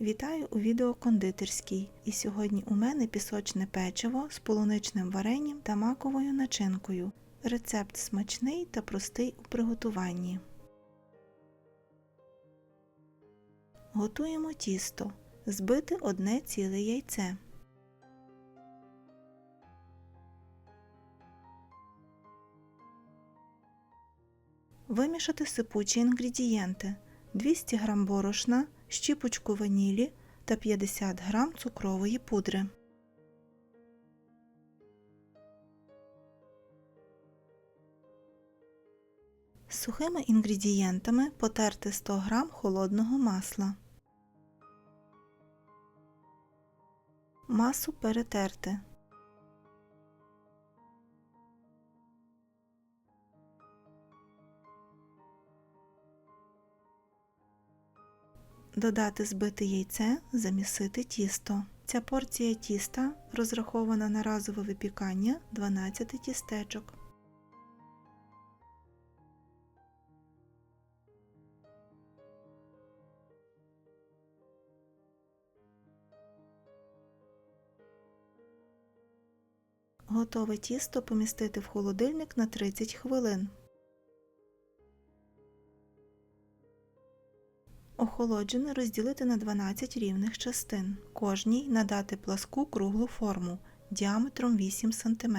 Вітаю у відео кондитерській. І сьогодні у мене пісочне печиво з полуничним варенням та маковою начинкою. Рецепт смачний та простий у приготуванні. Готуємо тісто. Збити одне ціле яйце. Вимішати сипучі інгредієнти 200 г борошна, щіпочку ванілі та 50 г цукрової пудри. З сухими інгредієнтами потерти 100 г холодного масла. Масу перетерти. Додати збите яйце, замісити тісто. Ця порція тіста розрахована на разове випікання 12 тістечок. Готове тісто помістити в холодильник на 30 хвилин. Охолоджене розділити на 12 рівних частин. Кожній надати пласку круглу форму діаметром 8 см.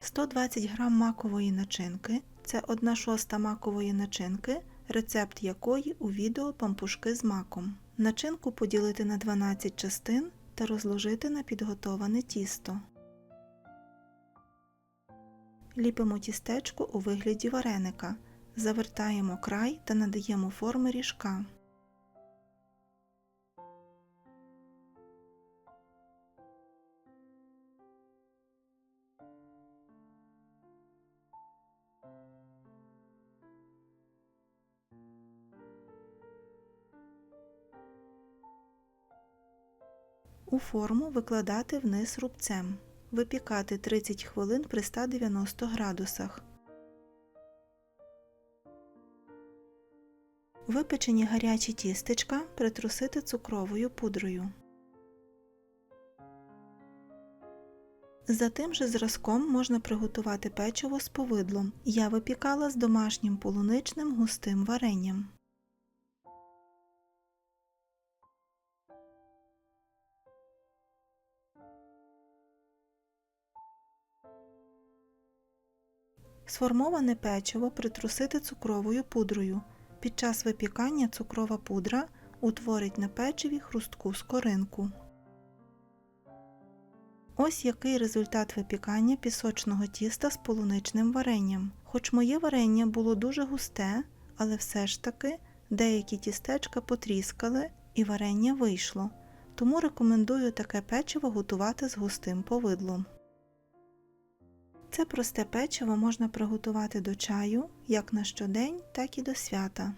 «120 г макової начинки це 1 шоста макової начинки, рецепт якої у відео пампушки з маком. Начинку поділити на 12 частин та розложити на підготоване тісто. Ліпимо тістечко у вигляді вареника, завертаємо край та надаємо форми ріжка. У форму викладати вниз рубцем. Випікати 30 хвилин при 190 градусах. Випечені гарячі тістечка притрусити цукровою пудрою. За тим же зразком можна приготувати печиво з повидлом. Я випікала з домашнім полуничним густим варенням. Сформоване печиво притрусити цукровою пудрою. Під час випікання цукрова пудра утворить на печиві хрустку скоринку. Ось який результат випікання пісочного тіста з полуничним варенням. Хоч моє варення було дуже густе, але все ж таки деякі тістечка потріскали і варення вийшло. Тому рекомендую таке печиво готувати з густим повидлом. Це просте печиво можна приготувати до чаю як на щодень, так і до свята.